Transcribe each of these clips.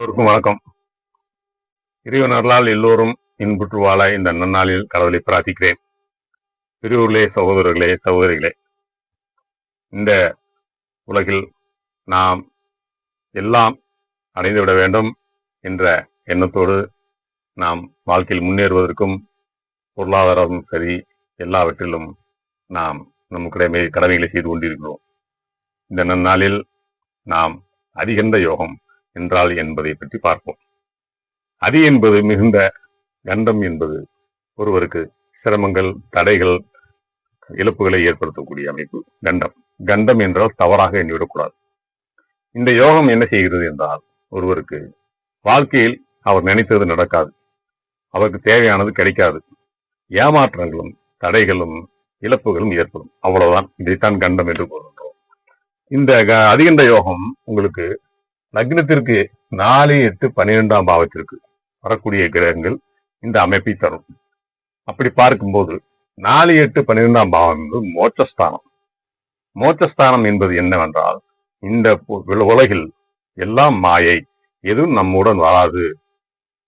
எல்லோருக்கும் வணக்கம். இறைவனர்களால் எல்லோரும் இன்புற்று வாழ இந்த நன்னாளில் கடவுளை பிரார்த்திக்கிறேன். பெரியோர்களே சகோதரர்களே சகோதரிகளே இந்த உலகில் நாம் எல்லாம் அடைந்துவிட வேண்டும் என்ற எண்ணத்தோடு நாம் வாழ்க்கையில் முன்னேறுவதற்கும் பொருளாதாரம் சரி எல்லாவற்றிலும் நாம் நம் கடமை கடமைகளை செய்து கொண்டிருக்கிறோம். இந்த நன்னாளில் நாம் அதிகந்த யோகம் என்றால் என்பதை பற்றி பார்ப்போம். அதி என்பது மிகுந்த கண்டம் என்பது ஒருவருக்கு சிரமங்கள் தடைகள் இழப்புகளை ஏற்படுத்தக்கூடிய அமைப்பு கண்டம். கண்டம் என்றால் தவறாக எண்ணிவிடக்கூடாது. இந்த யோகம் என்ன செய்கிறது என்றால் ஒருவருக்கு வாழ்க்கையில் அவர் நினைத்தது நடக்காது. அவருக்கு தேவையானது கிடைக்காது. ஏமாற்றங்களும் தடைகளும் இழப்புகளும் ஏற்படும். அவ்வளவுதான். இதைத்தான் கண்டம் என்று கூறுகின்றோம். இந்த க- அதிகண்ட யோகம் உங்களுக்கு லக்னத்திற்கு நாலு எட்டு பன்னிரெண்டாம் பாவத்திற்கு வரக்கூடிய கிரகங்கள் இந்த அமைப்பை தரும். அப்படி பார்க்கும்போது நாலு எட்டு பன்னிரெண்டாம் பாவம் என்பது மோட்சஸ்தானம். மோட்சஸ்தானம் என்பது என்னவென்றால் இந்த உலகில் எல்லாம் மாயை எதுவும் நம்முடன் வராது.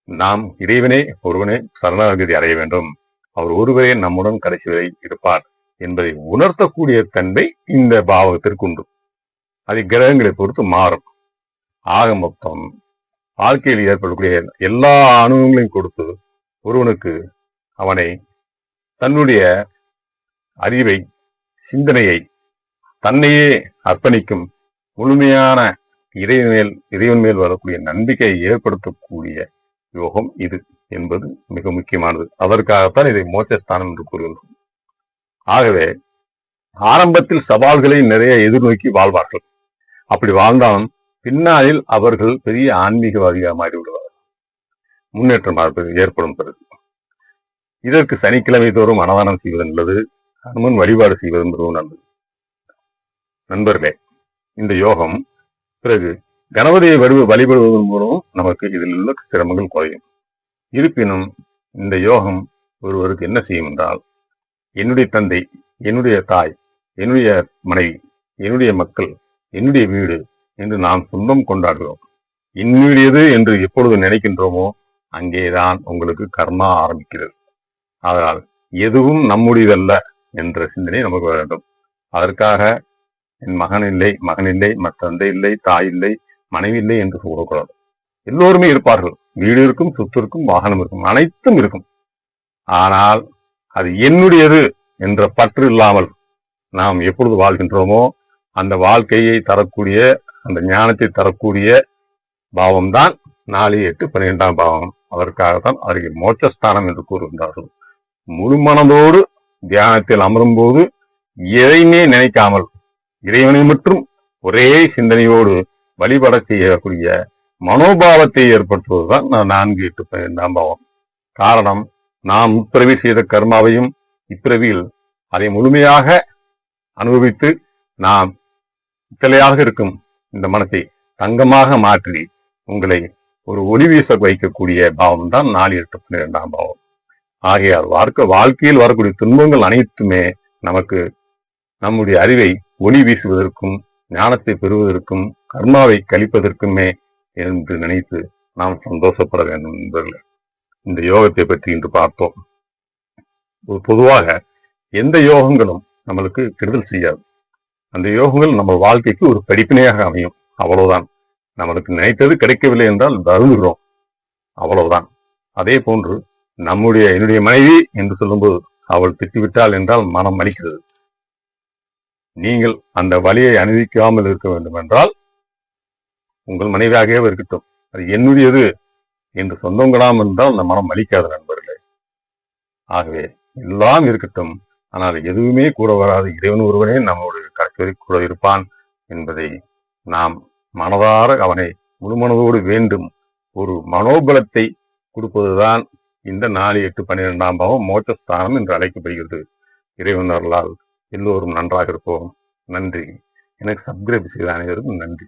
நாம் இறைவனே ஒருவனே சரணாகதி அடைய வேண்டும். அவர் ஒருவரே நம்முடன் கடைசி வரை இருப்பார் என்பதை உணர்த்தக்கூடிய தன்மை இந்த பாவத்திற்கு உண்டு. அது கிரகங்களை பொறுத்து மாறும். ஆக மொத்தம் வாழ்க்கையில் ஏற்படக்கூடிய எல்லா அனுபவங்களையும் கொடுத்து ஒருவனுக்கு அவனை தன்னுடைய அறிவை சிந்தனையை தன்னையே அர்ப்பணிக்கும் முழுமையான இறைவன் மேல் இறைவன் மேல் வரக்கூடிய நம்பிக்கையை ஏற்படுத்தக்கூடிய யோகம் இது என்பது மிக முக்கியமானது. அதற்காகத்தான் இதை மோட்சஸ்தானம் என்று கூறுகிறோம் ஆகவே ஆரம்பத்தில் சவால்களை நிறைய எதிர்நோக்கி வாழ்வார்கள். அப்படி வாழ்ந்தாலும் பின்னாளில் அவர்கள் பெரிய ஆன்மீகவாதியாக மாறிவிடுவார்கள். முன்னேற்றம் பார்ப்பது ஏற்படும் பிறகு. இதற்கு சனிக்கிழமை தோறும் அன்னதானம் செய்வது நல்லது ஹனுமன் வழிபாடு செய்வது மிகவும் நல்லது. நண்பர்களே இந்த யோகம் பிறகு கணபதியை வடிவு வழிபடுவதன் மூலம் நமக்கு இதில் உள்ள சிரமங்கள் குறையும். இருப்பினும் இந்த யோகம் ஒருவருக்கு என்ன செய்யும் என்றால் என்னுடைய தந்தை என்னுடைய தாய் என்னுடைய மனைவி என்னுடைய மக்கள் என்னுடைய வீடு என்று நாம் சொந்தம் கொண்டாடுகிறோம். என்னுடையது என்று எப்பொழுது நினைக்கின்றோமோ அங்கேதான் உங்களுக்கு கர்மா ஆரம்பிக்கிறது. அதனால் எதுவும் நம்முடையதல்ல என்ற சிந்தனை நமக்கு வேண்டும். அதற்காக என் மகன் இல்லை மகன் இல்லை மற்ற தந்தை இல்லை தாய் இல்லை மனைவி இல்லை என்று சொல்லக்கூடாது. எல்லோருமே இருப்பார்கள். வீடு இருக்கும் சொத்து இருக்கும் வாகனம் இருக்கும் அனைத்தும் இருக்கும். ஆனால் அது என்னுடையது என்ற பற்று இல்லாமல் நாம் எப்பொழுது வாழ்கின்றோமோ அந்த வாழ்க்கையை தரக்கூடிய அந்த ஞானத்தை தரக்கூடிய பாவம்தான் நாலு எட்டு பன்னிரெண்டாம் பாவம். அதற்காகத்தான் அதற்கு மோட்சஸ்தானம் என்று கூறுகின்றார்கள் முழு மனதோடு தியானத்தில் அமரும்போது எதையுமே நினைக்காமல் இறைவனை மட்டும் ஒரே சிந்தனையோடு வழிபட செய்யக்கூடிய மனோபாவத்தை ஏற்படுத்துவதுதான் நான் நான்கு எட்டு பன்னிரெண்டாம் பாவம். காரணம் நாம் முற்பிறவி செய்த கர்மாவையும் இப்பிறவியில் அதை முழுமையாக அனுபவித்து நாம் சிலையாக இருக்கும் இந்த மனத்தை தங்கமாக மாற்றி உங்களை ஒரு ஒளி வீச வைக்கக்கூடிய பாவம் தான் நாலு எட்டு பன்னிரெண்டாம் பாவம். ஆகையால் வாழ்க்கை வாழ்க்கையில் வரக்கூடிய துன்பங்கள் அனைத்துமே நமக்கு நம்முடைய அறிவை ஒளி வீசுவதற்கும் ஞானத்தை பெறுவதற்கும் கர்மாவை கழிப்பதற்குமே என்று நினைத்து நாம் சந்தோஷப்பட வேண்டும் என்பதில் இந்த யோகத்தை பற்றி இன்று பார்த்தோம். பொதுவாக எந்த யோகங்களும் நம்மளுக்கு கெடுதல் செய்யாது. அந்த யோகங்கள் நம்ம வாழ்க்கைக்கு ஒரு படிப்பினையாக அமையும். அவ்வளவுதான். நம்மளுக்கு நினைத்தது கிடைக்கவில்லை என்றால் வருந்துகிறோம். அவ்வளவுதான். அதே போன்று நம்முடைய என்னுடைய மனைவி என்று சொல்லும்போது அவள் திட்டிவிட்டாள் என்றால் மனம் அளிக்கிறது நீங்கள் அந்த வலியை அனுபவிக்காமல் இருக்க வேண்டும் என்றால் உங்கள் மனைவியாகவே இருக்கட்டும். அது என்னுடையது என்று சொந்தங்களாம் என்றால் அந்த மனம் அளிக்காத நண்பர்களே. ஆகவே எல்லாம் இருக்கட்டும். ஆனால் எதுவுமே கூட வராது. இறைவன் ஒருவனே நம்முடைய கடைசி கூட இருப்பான் என்பதை நாம் மனதார அவனை முழுமனதோடு வேண்டும். ஒரு மனோபலத்தை கொடுப்பதுதான் இந்த நாலு எட்டு பன்னிரெண்டாம் பாவம் மோட்சஸ்தானம் என்று அழைக்கப்படுகிறது. இறைவன் அருளால் எல்லோரும் நன்றாக இருப்போம். நன்றி. எனக்கு சப்ஸ்கிரைப் செய்த அனைவருக்கும் நன்றி.